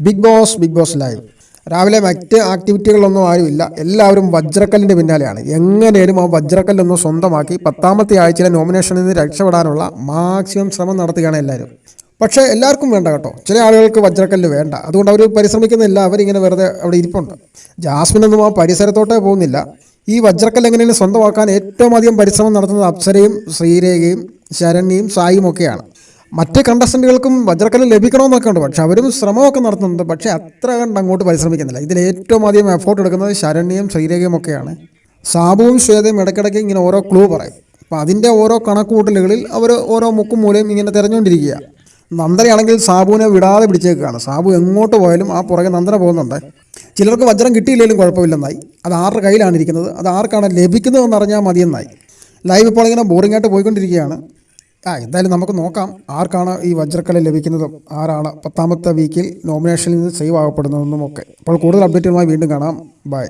Big boss big boss live. രാവിലെ മറ്റ് ആക്ടിവിറ്റികളൊന്നും ആരുമില്ല. എല്ലാവരും വജ്രക്കല്ലിന്റെ പിന്നാലെയാണ്. എങ്ങനെയും ആ വജ്രക്കല്ലൊന്ന് സ്വന്തമാക്കി പത്താമത്തെ ആഴ്ചയിലെ നോമിനേഷനിൽ നിന്ന് രക്ഷപ്പെടാനുള്ള മാക്സിമം ശ്രമം നടത്തുകയാണ് എല്ലാവരും. പക്ഷേ എല്ലാവർക്കും വേണ്ട കേട്ടോ. ചില ആളുകൾക്ക് വജ്രക്കല്ല് വേണ്ട. അതുകൊണ്ട് അവർ പരിശ്രമിക്കുന്നില്ല അവരിങ്ങനെ വെറുതെ അവിടെ ഇരിപ്പുണ്ട്. ജാസ്മിനൊന്നും ആ പരിസരത്തോട്ടേ പോകുന്നില്ല. ഈ വജ്രക്കല്ല് എങ്ങനെയാണ് സ്വന്തമാക്കാൻ ഏറ്റവും അധികം പരിശ്രമം നടത്തുന്നത് അപ്സരയും ശ്രീരേഖയും ശരണ്യയും സായിയും ഒക്കെയാണ്. മറ്റ് കണ്ടസ്റ്റന്റുകൾക്കും വജ്രക്കല്ല് ലഭിക്കണമെന്നൊക്കെ ഉണ്ട്. പക്ഷെ അവരും ശ്രമമൊക്കെ നടത്തുന്നുണ്ട്. പക്ഷേ അത്ര കണ്ട് അങ്ങോട്ട് പരിശ്രമിക്കുന്നില്ല. ഇതിൽ ഏറ്റവും ആദ്യം എഫോർട്ട് എടുക്കുന്നത് ശരണ്യയും ശ്രീരേഖയും ഒക്കെയാണ്. സാബുവും ശ്വേതയും ഇടയ്ക്കിടയ്ക്ക് ഇങ്ങനെ ഓരോ ക്ലൂ പറയും. അപ്പോൾ അതിന്റെ ഓരോ കണക്കുകൂട്ടലുകളിൽ അവർ ഓരോ മുക്കും മൂലയും ഇങ്ങനെ തിരഞ്ഞുകൊണ്ടിരിക്കുക. നന്ദനയാണെങ്കിൽ സാബുവിനെ വിടാതെ പിടിച്ചേക്കുകയാണ്. സാബു എങ്ങോട്ട് പോയാലും ആ പുറകെ നന്ദന പോകുന്നുണ്ട്. ചിലർക്ക് വജ്രം കിട്ടിയില്ലെങ്കിലും കുഴപ്പമില്ലെന്നായി. അത് ആരുടെ കയ്യിലാണ് ഇരിക്കുന്നത്? അത് ആർക്കാണ് ലഭിക്കുന്നതെന്ന് അറിഞ്ഞാൽ മതിയെന്നായി. ലൈവ് ഇപ്പോൾ ഇങ്ങനെ ബോറിംഗ് ആയിട്ട് പോയിക്കൊണ്ടിരിക്കുകയാണ്. ആ എന്തായാലും നമുക്ക് നോക്കാം. ആർക്കാണ് ഈ വജ്രക്കല ലഭിക്കുന്നതും? ആരാണ് പത്താമത്തെ വീക്കിൽ നോമിനേഷനിൽ നിന്ന് സേവ് ആകപ്പെടുന്നതെന്നും ഒക്കെ അപ്പോൾ കൂടുതൽ അപ്ഡേറ്റുകളുമായി വീണ്ടും കാണാം. ബൈ